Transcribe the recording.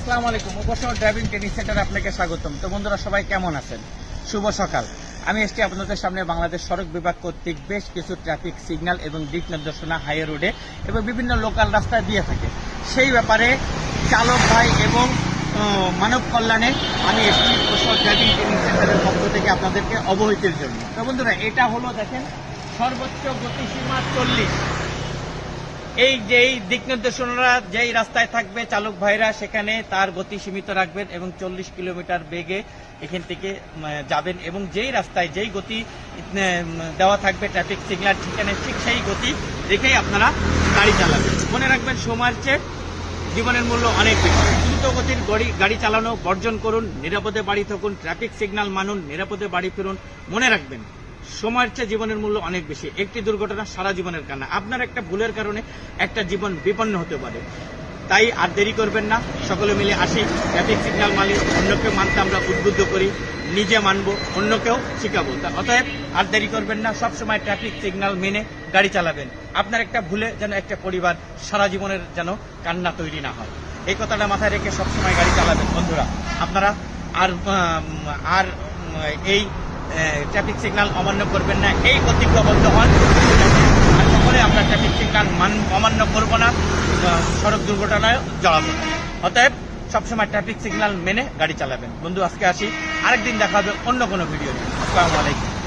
আসসালামু আলাইকুম। অবসর ড্রাইভিং ট্রেনিং সেন্টারে আপনাকে স্বাগতম। তো বন্ধুরা, সবাই কেমন আছেন? শুভ সকাল। আমি এসছি আপনাদের সামনে বাংলাদেশ সড়ক বিভাগ কর্তৃক বেশ কিছু ট্রাফিক সিগন্যাল এবং দিক নির্দেশনা হাইওয়ে রোডে এবং বিভিন্ন লোকাল রাস্তায় দিয়ে থাকে। সেই ব্যাপারে চালক ভাই এবং মানব কল্যাণে আমি এসছি অবসর ড্রাইভিং ট্রেনিং সেন্টারের পক্ষ থেকে আপনাদেরকে অবহিতের জন্য। তো বন্ধুরা, এটা হলো দেখেন সর্বোচ্চ গতিসীমা চল্লিশ। এই যেই দিক নির্দেশনারা, যেই রাস্তায় থাকবে চালক ভাইরা, সেখানে তার গতি সীমিত রাখবেন এবং চল্লিশ কিলোমিটার বেগে এখান থেকে যাবেন এবং যেই রাস্তায় যেই গতি দেওয়া থাকবে ট্রাফিক সিগন্যাল সেখানে ঠিক সেই গতি রেখেই আপনারা গাড়ি চালাবেন। মনে রাখবেন, সময়ের চেয়ে জীবনের মূল্য অনেক বেশি। দ্রুত গতির গাড়ি গাড়ি চালানো, বর্জন করুন, নিরাপদে বাড়ি থাকুন ট্রাফিক সিগন্যাল মানুন, নিরাপদে বাড়ি ফিরুন, মনে রাখবেন। সময়ের চেয়ে জীবনের মূল্য অনেক বেশি। একটি দুর্ঘটনা সারা জীবনের কান্না। আপনার একটা ভুলের কারণে একটা জীবন বিপন্ন হতে পারে। তাই আর দেরি করবেন না। সকলে মিলে আসি। ট্রাফিক সিগন্যাল মানি অন্যকে মানতে আমরা উদ্বুদ্ধ করি। নিজে মানব, অন্যকেও শিখাবো। অতএব আর দেরি করবেন না। সবসময় ট্রাফিক সিগন্যাল মেনে গাড়ি চালাবেন। আপনার একটা ভুলে যেন একটা পরিবার সারা জীবনের যেন কান্না তৈরি না হয়। এই কথাটা মাথায় রেখে সবসময় গাড়ি চালাবেন। বন্ধুরা, আপনারা আর আর এই ট্রাফিক সিগনাল অমান্য করবেন না, এই প্রতিজ্ঞাবদ্ধ হন সকলে আমরা ট্রাফিক সিগনাল মান- অমান্য করব না। সড়ক দুর্ঘটনায় জড়াবো না। অতএব, সবসময় ট্রাফিক সিগনাল মেনে গাড়ি চালাবেন। বন্ধু, আজকে আসি। আরেকদিন দেখা হবে অন্য কোনো ভিডিও নিয়ে। আসসালামু আলাইকুম।